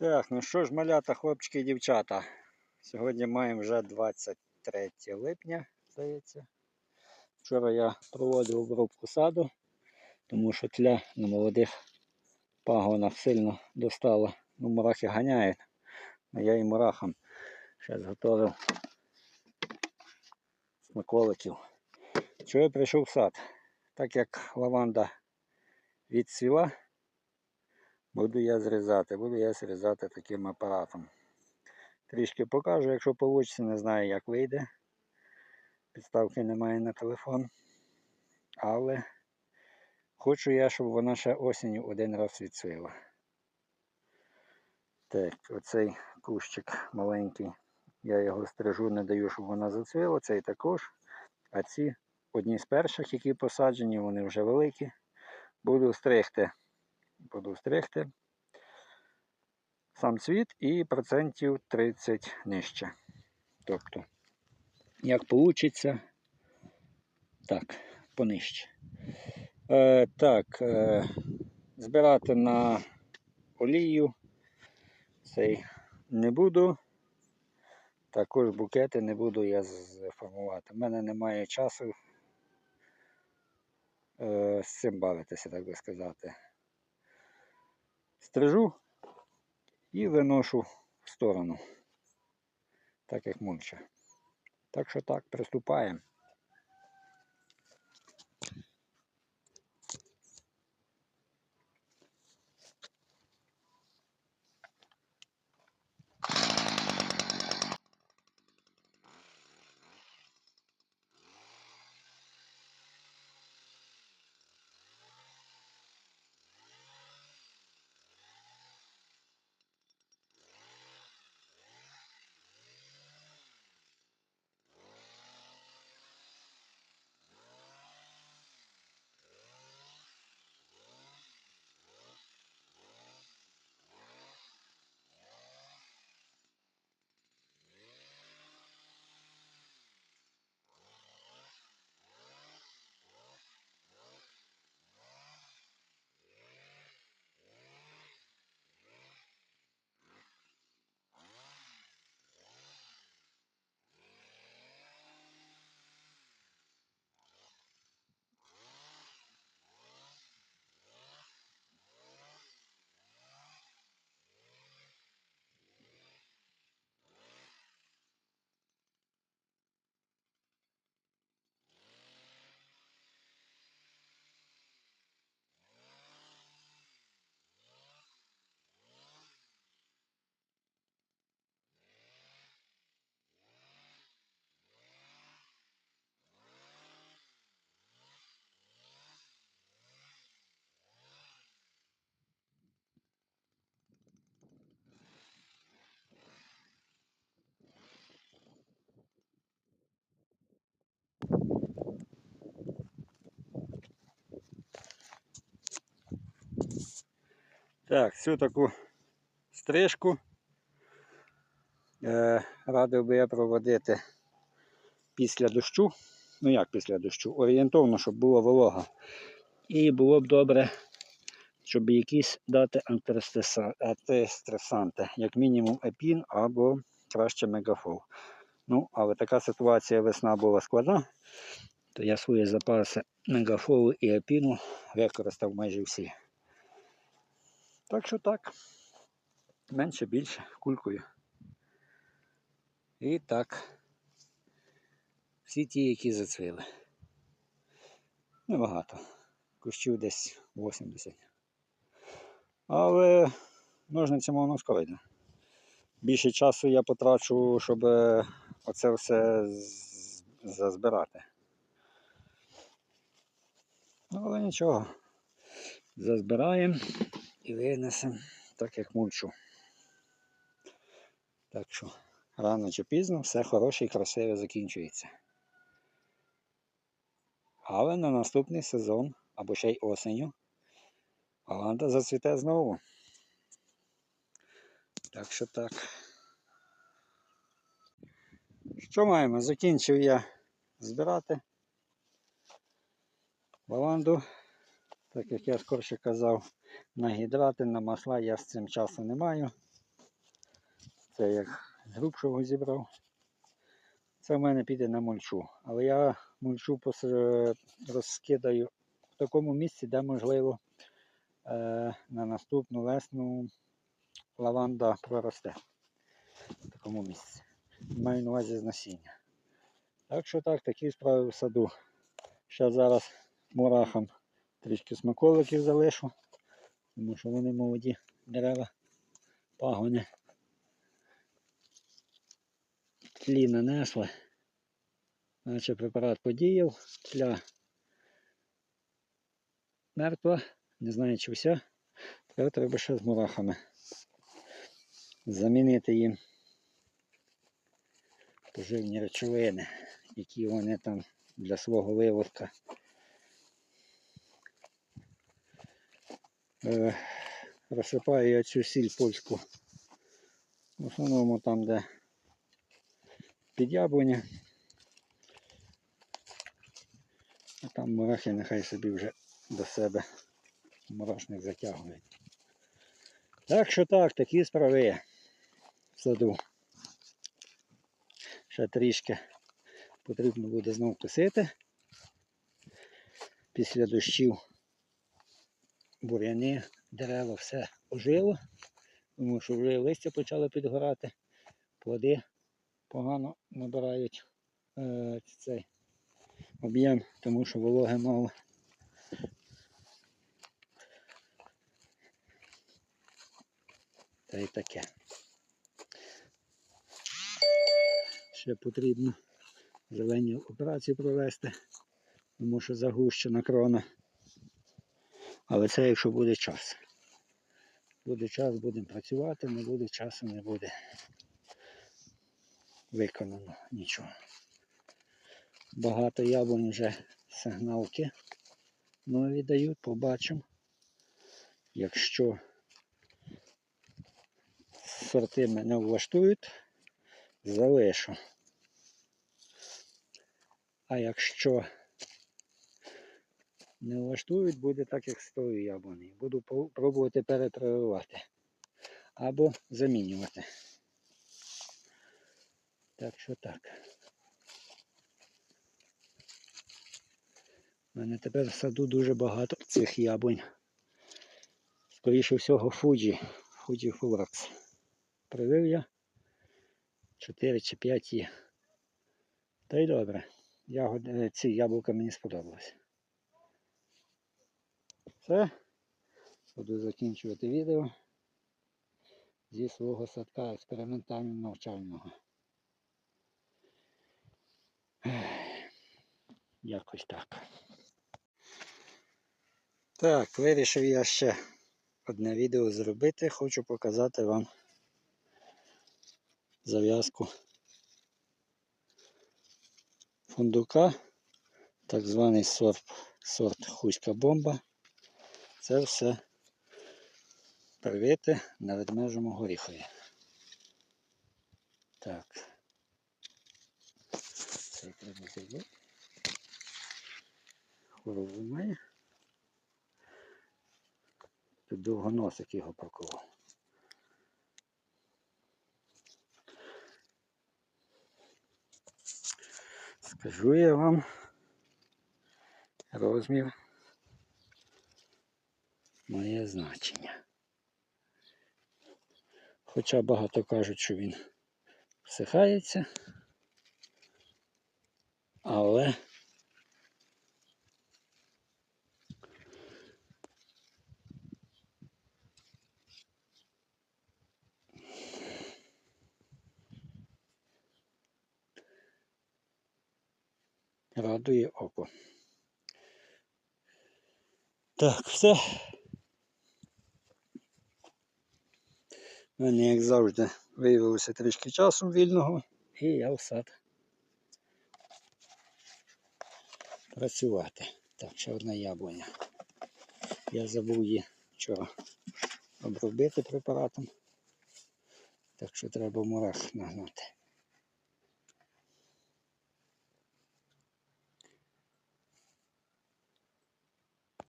Так, ну що ж, малята, хлопчики і дівчата. Сьогодні маємо вже 23 липня, здається. Вчора я проводив обробку саду, тому що тля на молодих пагонах сильно достала. Ну, мурахи ганяють. А я і мурахам ще зготовив смаколиків. Чого я прийшов в сад? Так як лаванда відцвіла, Буду я зрізати, буду я зрізати таким апаратом. Трішки покажу, якщо вийде, не знаю, як вийде. Підставки немає на телефон. Але хочу я, щоб вона ще осінню один раз відцвіла. Так, оцей кущик маленький. Я його стрижу, не даю, щоб вона зацвіла. Цей також. А ці одні з перших, які посаджені, вони вже великі. Буду стригти буду стригти. Сам цвіт і процентів 30 нижче. Тобто, як вийде, так, понижче. Е, Так, е, збирати на олію цей не буду. Також букети не буду я формувати. У мене немає часу е, з цим бавитися, так би сказати стрижу і виношу в сторону, так як мульча. Так що так, приступаємо. Так, цю таку стрижку е, радив би я проводити після дощу. Ну як після дощу? Орієнтовно, щоб була волога. І було б добре, щоб якісь дати антистресанти, як мінімум епін або краще мегафол. Ну, але така ситуація весна була складна, то я свої запаси мегафолу і епіну використав майже всі. Так що так, менше більше кулькою. І так, всі ті, які зацвіли. Небагато. Кущів десь 80. Але ножницями воно скоридно. Більше часу я потрачу, щоб оце все зазбирати. Ну, але нічого. Зазбираємо і винесемо так як мульчу. Так що рано чи пізно все хороше і красиве закінчується. Але на наступний сезон або ще й осенью Оланда зацвіте знову. Так що так. Що маємо? Закінчив я збирати лаванду, так як я скорше казав, на гідрати, на масла я з цим часу не маю. Це як з грубшого зібрав. Це в мене піде на мульчу. Але я мульчу розкидаю в такому місці, де можливо е, на наступну весну лаванда проросте. В такому місці. Маю на увазі з насіння. Так що так, такі справи в саду. Ще зараз мурахам трішки смаколиків залишу, тому що вони молоді дерева, пагони. Тлі нанесли. Наче препарат подіяв, тля мертва, не знаю чи вся. Тепер треба ще з мурахами. Замінити їм поживні речовини, які вони там для свого виводка. Розсипаю я цю сіль польську. В основному там, де під яблуня. А там мурахи нехай собі вже до себе мурашник затягують. Так що так, такі справи в саду. Ще трішки потрібно буде знов косити. Після дощів буряни, дерева, все ожило, тому що вже листя почало підгорати, плоди погано набирають е, цей об'єм, тому що вологи мало. Та й таке. Ще потрібно зелені операції провести, тому що загущена крона. Але це якщо буде час. Буде час, будемо працювати, не буде часу, не буде виконано нічого. Багато яблунь вже сигналки нові дають, побачимо. Якщо сорти мене влаштують, залишу. А якщо не влаштують, буде так, як з тою. Буду пробувати перепрививати або замінювати. Так що так. У мене тепер в саду дуже багато цих яблунь. Скоріше всього Фуджі, Фуджі Фуракс. Привив я 4 чи 5 є. Та й добре. Ягоди, е, ці яблука мені сподобалися. Все. Буду закінчувати відео зі свого садка експериментально навчального. Якось так. Так, вирішив я ще одне відео зробити. Хочу показати вам зав'язку фундука, так званий сорт, сорт хуська бомба. Це все привити на ведмежому горіхові. Так. Це треба зробити. Хорову має. Тут довгоносик його пакував. Скажу я вам розмір має значення. Хоча багато кажуть, що він всихається, але радує око. Так, все. У мене, як завжди, виявилося трішки часу вільного, і я в сад працювати. Так, ще одна яблуня. Я забув її вчора обробити препаратом. Так що треба мурах нагнати.